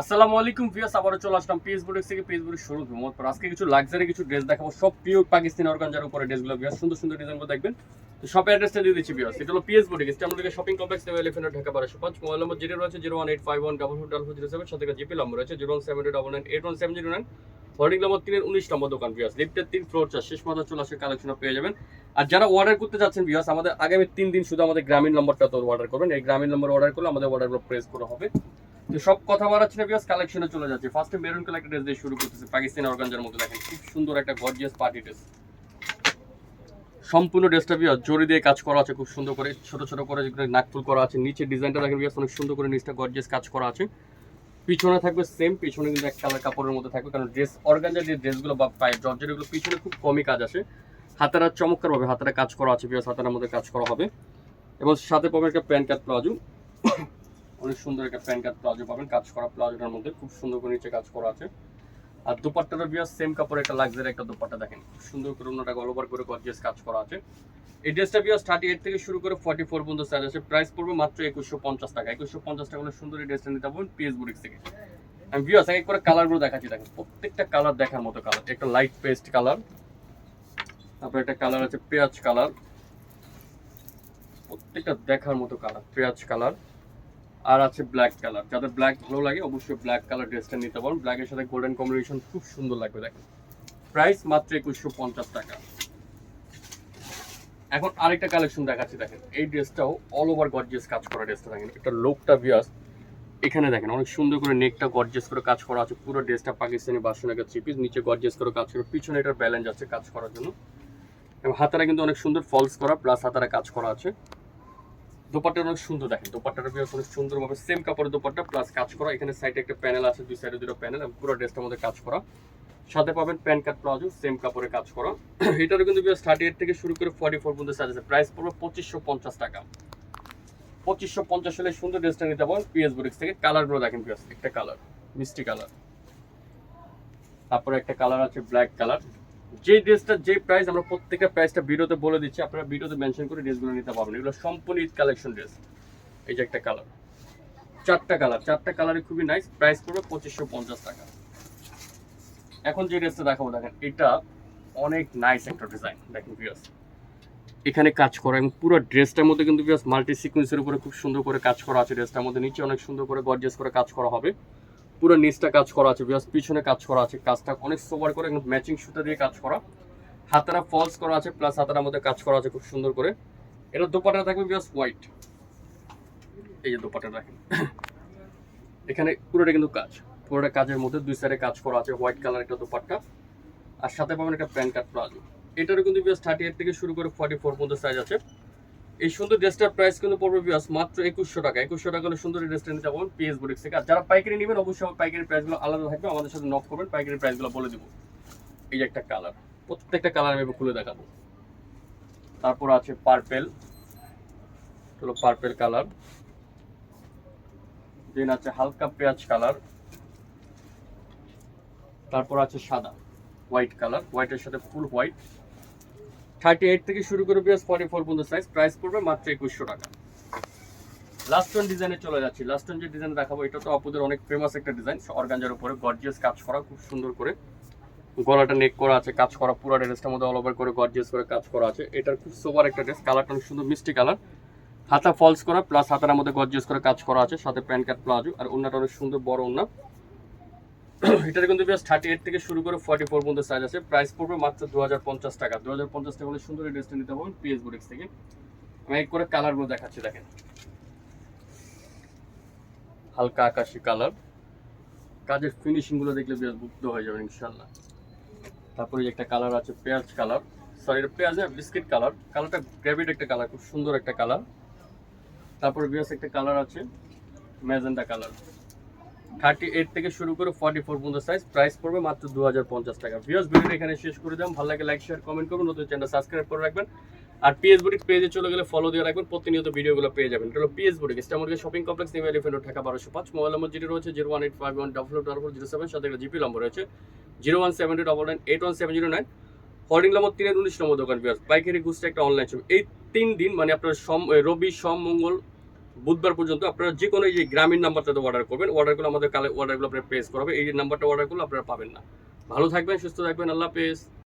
আসসালামু আলাইকুম ভিউয়ার্স, আবারও চলে আসলাম পিএস বুটিক্স থেকে পিএস বুটিক শুরু মোহাম্মদপুর আজকে কিছু লাক্সারি কিছু ড্রেস দেখাবো। সব পিওর পাকিস্তানি অর্গানজার উপরে ড্রেসগুলো ভিউয়ার্স, সুন্দর সুন্দর ডিজাইনগুলো দেখবেন। তো শপ অ্যাড্রেসটা দিয়ে দিচ্ছি ভিউয়ার্স। এটা হলো পিএস বুটিক এটা আমাদের শপিং কমপ্লেক্স নেওয়া এলিফেন্ট ঢাকা বারোশো পাঁচ। মোবাইল নম্বর জিরো রয়েছে, zero one eight five one double four double four zero seven, সাথে জিপি নম্বর রয়েছে, zero one seven double nine eight one seven zero nine. Hoarding number তিনের উনিশ নম্বর দোকান viewers. লিফটের তিন ফ্লোর চার, শেষ মাথা চলে আসে কালেকশন পেয়ে যাবেন। আর যারা অর্ডার করতে যাচ্ছেন ভিউয়ার্স, আমাদের আগামী তিন দিন শুধু আমাদের গ্রামীণ নম্বরটা তো অর্ডার করবেন। এই গ্রামীণ নম্বর অর্ডার করলে আমাদের অর্ডারগুলো প্রেস করা হবে। তো সব কথা বাড়াচ্ছি না বিকজ কালেকশনে চলে যাচ্ছে। ফার্স্টে মেরুন কালার একটা ড্রেস দিয়ে শুরু করতেছে পাকিস্তানি অর্গানজার মধ্যে দেখেন খুব সুন্দর একটা গর্জিয়াস পার্টি ড্রেস সম্পূর্ণ ড্রেসটা বিয়াস জরি দিয়ে কাজ করা আছে, খুব সুন্দর করে। ছোট ছোট করে যেগুলো নাকফুল করা আছে নিচে ডিজাইনটা দেখেন বিয়াস অনেক সুন্দর করে নিচটা গর্জিয়াস কাজ করা আছে। পিছনে থাকবে সেম পিছনে কিন্তু এক কালার কাপড়ের মধ্যে থাকবে, কারণ ড্রেস অর্গানজার যে ড্রেসগুলো বা পায়ে জর্জের এগুলো পিছনে খুব কমই কাজ আসে হাতারা চমৎকার ভাবে হাতারা কাজ করা আছে বিয়াস হাতারার মধ্যে কাজ করা হবে। এবং সাথে পাবেন একটা প্যান্ট কাট প্লাজো। অনেক সুন্দর একটা প্যান্ট কাট প্লাজো পাবেন, কাজ করা প্লাজোটার মধ্যে। খুব সুন্দর করে নিচে কাজ করা আছে। আর দুপাট্টাটা বিয়ার সেম কাপড়ের একটা লাক্সারি একটা দুপাট্টা দেখেন। খুব সুন্দর করে অন্যটা অল ওভার করে গর্জিয়াস কাজ করা আছে। এই ড্রেসটা বিয়ার থার্টি এইট থেকে শুরু করে ফর্টি ফোর পর্যন্ত সাইজ আছে। প্রাইস পড়বে মাত্র একুশশো পঞ্চাশ টাকা। একুশশো পঞ্চাশ টাকা সুন্দর এই ড্রেসটা নিতে পারবেন পিএস বুটিক্স থেকে। আমি বিয়ার্স এক করে কালারগুলো দেখাচ্ছি। দেখেন, প্রত্যেকটা কালার দেখার মতো কালার একটা লাইট পেস্ট কালার তারপর একটা কালার আছে পেঁয়াজ কালার প্রত্যেকটা দেখার মতো কালার পেঁয়াজ কালার আর আছে ব্ল্যাক কালার যাদের ব্ল্যাক ভালো লাগে, অবশ্যই ব্ল্যাক কালার ড্রেসটা নিতে পারেন ব্ল্যাকের সাথে গোল্ডেন কম্বিনেশন খুব সুন্দর লাগবে, দেখেন। প্রাইস মাত্র একুশশো পঞ্চাশ টাকা। এখন আরেকটা কালেকশন দেখাচ্ছি, দেখেন। এই ড্রেসটাও অল ওভার গর্জিয়াস কাজ করা ড্রেসটা দেখেন। এটা লোকটা বিয়াস এখানে দেখেন, অনেক সুন্দর করে নেকটা গর্জিয়াস করে কাজ করা আছে। পুরো ড্রেসটা পাকিস্তানি বাসনাকে থ্রি পিস নিচে গর্জিয়াস করে কাজ করে। পিছনে এটার ব্যালেন্স আছে কাজ করার জন্য। এবং হাতারা কিন্তু অনেক সুন্দর ফলস করা প্লাস হাতারা কাজ করা আছে। দোপাট্টা অনেক সুন্দর দেখেন, দোপাট্টাটা বেশ অনেক সুন্দরভাবে সেম কাপড়ের দোপাট্টা প্লাস কাজ করা, এখানে সাইডে একটা প্যানেল আছে, দুই সাইডে দুটো প্যানেল এবং পুরো ড্রেসটার মধ্যে কাজ করা। সাথে পাবেন প্যান্ট কাট প্লাজো সেম কাপড়ে কাজ করা। এটারও কিন্তু বেশ থার্টি এইট থেকে শুরু করে ফর্টি ফোর পর্যন্ত সাইজ আছে। প্রাইস পড়বে পঁচিশশো পঞ্চাশ টাকা। পঁচিশশো পঞ্চাশ হলে সুন্দর ড্রেসটা নিতে পারেন পিএস বুটিক্স থেকে। কালারগুলো দেখেন পিএস একটা কালার মিষ্টি কালার তারপরে একটা কালার আছে ব্ল্যাক কালার যে ড্রেসটা যে প্রাইস আমরা প্রত্যেকটা প্রাইসটা ভিডিওতে বলে দিচ্ছি, আপনারা ভিডিওতে মেনশন করে ড্রেসগুলো নিতে পারবেন। এগুলো সম্পূর্ণ ঈদ কালেকশন ড্রেস এই যে একটা কালার চারটা কালার চারটা কালারই খুবই নাইস প্রাইস পড়বে পঁচিশশো পঞ্চাশ টাকা। এখন যে ড্রেসটা দেখাবো, দেখেন, এটা অনেক নাইস একটা ডিজাইন দেখেন ভিউয়ার্স এখানে কাজ করা এবং পুরো ড্রেসটার মধ্যে কিন্তু ভিউয়ার্স মাল্টি সিকোয়েন্সের উপরে খুব সুন্দর করে কাজ করা আছে। ড্রেসটার মধ্যে নিচে অনেক সুন্দর করে গর্জিয়াস করে কাজ করা হবে। পুরো নিচটা কাজ করা আছে বিকজ পিছনে কাজ করা আছে, কাজটা অনেক সোবার করে ম্যাচিং সুতা দিয়ে কাজ করা। হাতারা ফলস করা আছে প্লাস হাতারার মধ্যে কাজ করা আছে খুব সুন্দর করে। এটা দোপাটা থাকবে বিকজ হোয়াইট এই যে দোপাটা দেখেন। এখানে পুরোটা কিন্তু কাজ। পুরোটা কাজের মধ্যে দুই সাইডে কাজ করা আছে হোয়াইট কালার একটা দোপাট্টা। আর সাথে পাবেন একটা প্যান্ট কাট প্লাজো। এটারও কিন্তু বিকজ থার্টি এইট থেকে শুরু করে ফর্টি ফোর পর্যন্ত সাইজ আছে। এই সুন্দর ড্রেসটার প্রাইস কিন্তু পড়বে বিয়াস মাত্র একুশশো টাকা। একুশশো টাকা হলে সুন্দর ড্রেসটা নিতে পারবেন পিএস বুটিক্স থেকে। আর যারা পাইকারি নেবেন, অবশ্যই পাইকারি প্রাইসগুলো আলাদা থাকবে। আমাদের সাথে নক করবেন, পাইকারি প্রাইসগুলো বলে দেবো। এই যে একটা কালার প্রত্যেকটা কালার আমি খুলে দেখাবো। তারপর আছে পার্পেল হলো পার্পেল কালার দেন আছে হালকা পেঁয়াজ কালার তারপর আছে সাদা। হোয়াইট কালার হোয়াইটের সাথে ফুল হোয়াইট থার্টি এইট থেকে শুরু করে ফর্টি ফোর পর্যন্ত সাইজ প্রাইস পড়বে মাত্র একুশশো টাকা। লাস্ট ডিজাইনে চলে যাচ্ছি। লাস্ট ওয়ান যে ডিজাইন দেখাবো, এটা তো আপুদের অনেক ফেমাস একটা ডিজাইন অর্গানজার উপরে গর্জিয়াস কাজ করা, খুব সুন্দর করে গলাটা নেক করা আছে, কাজ করা, পুরো ড্রেসটার মধ্যে অল ওভার করে গর্জিয়াস করে কাজ করা আছে। এটার খুব সোবার একটা ড্রেস কালারটা অনেক সুন্দর, মিষ্টি কালার হাতা ফলস করা প্লাস হাতার মধ্যে গর্জিয়াস করে কাজ করা আছে, সাথে প্যান্ট কাট প্লাজো, আর অন্যটা অনেক সুন্দর, বড় অন্য এটার কিন্তু বেশ থার্টি এইট থেকে শুরু করে ফর্টি ফোর পর্যন্ত সাইজ আছে। প্রাইস পড়বে মাত্র দু হাজার পঞ্চাশ টাকা। দু হাজার পঞ্চাশ টাকা হলে সুন্দর এই ড্রেসটা নিতে পারবেন পিএস বুটিক্স থেকে। আমি এক করে কালারগুলো দেখাচ্ছি, দেখেন। হালকা আকাশি কালার কাজের ফিনিশিংগুলো দেখলে বেশ মুগ্ধ হয়ে যাবেন ইনশাল্লাহ তারপরে একটা কালার আছে পেঁয়াজ কালার সরি এটা পেঁয়াজ বিস্কিট কালার কালারটা গ্রেভিড একটা কালার খুব সুন্দর একটা কালার তারপরে বিয়াস একটা কালার আছে ম্যাজেন্টা কালার থার্টি এইট থেকে শুরু করে ফর্টি ফোর পর্যন্ত সাইজ প্রাইস পড়বে মাত্র দু হাজার পঞ্চাশ টাকা। ভিউস ভিডিও এখানে শেষ করে দাম ভালো লাগে লাইক শেয়ার কমেন্ট করবেন। নতুন চ্যানেল সাবস্ক্রাইব করে রাখবেন। আর পিএস বুটিক পেজে চলে গেলে ফলো দিয়ে রাখবেন। প্রতিনিয়ত ভিডিওগুলো পেয়ে যাবেন। এটা হলো পিএস বুটিক আমাদের shopping complex new elephant Dhaka, বারোশো পাঁচ। মোবাইল নম্বর যেটি রয়েছে zero one eight five one double double zero seven সাথে একটা জিপি নম্বর রয়েছে zero one seven two double nine eight one seven zero nine hoarding number তিনের উনিশ নম্বর দোকান বিয়াস পাইকারি গুজটা একটা অনলাইন ছবি এই তিন দিন মানে আপনার সোম রবি সোম, মঙ্গল বুধবার পর্যন্ত আপনারা যে কোনো এই যে গ্রামীণ নাম্বারটাতে অর্ডার করবেন অর্ডারগুলো আমাদের কালে অর্ডারগুলো আপনার প্রেস করাবে এই নাম্বারটা অর্ডার করলে আপনারা পাবেন না। ভালো থাকবেন, সুস্থ থাকবেন, আল্লাহ হাফেজ।